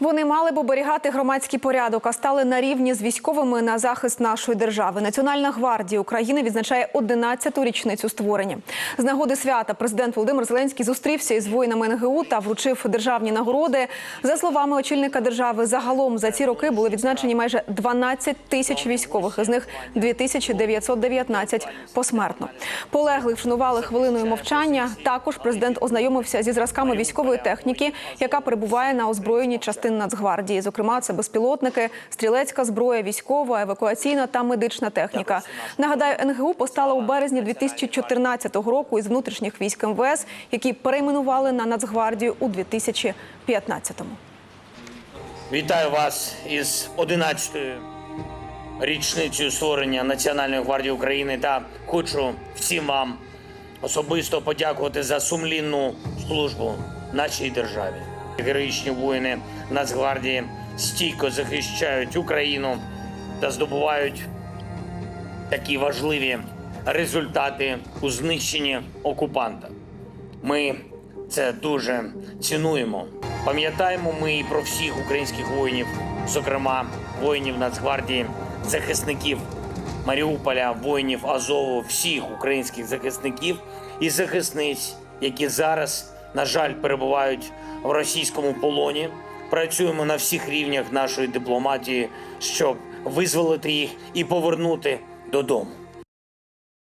Вони мали б оберігати громадський порядок, а стали на рівні з військовими на захист нашої держави. Національна гвардія України відзначає 11-ту річницю створення. З нагоди свята президент Володимир Зеленський зустрівся із воїнами НГУ та вручив державні нагороди. За словами очільника держави, загалом за ці роки були відзначені майже 12 тисяч військових, із них 2919 посмертно. Полеглих вшанували хвилиною мовчання. Також президент ознайомився зі зразками військової техніки, яка перебуває на озброєнні частин Нацгвардії. Зокрема, це безпілотники, стрілецька зброя, військова, евакуаційна та медична техніка. Нагадаю, НГУ постала у березні 2014 року із внутрішніх військ МВС, які перейменували на Нацгвардію у 2015-му. Вітаю вас із 11-ю річницею створення Національної гвардії України та хочу всім вам особисто подякувати за сумлінну службу нашій державі. Героїчні воїни Нацгвардії стійко захищають Україну та здобувають такі важливі результати у знищенні окупанта. Ми це дуже цінуємо. Пам'ятаємо ми і про всіх українських воїнів, зокрема воїнів Нацгвардії, захисників Маріуполя, воїнів Азову, всіх українських захисників і захисниць, які зараз, на жаль, перебувають в російському полоні. Працюємо на всіх рівнях нашої дипломатії, щоб визволити їх і повернути додому.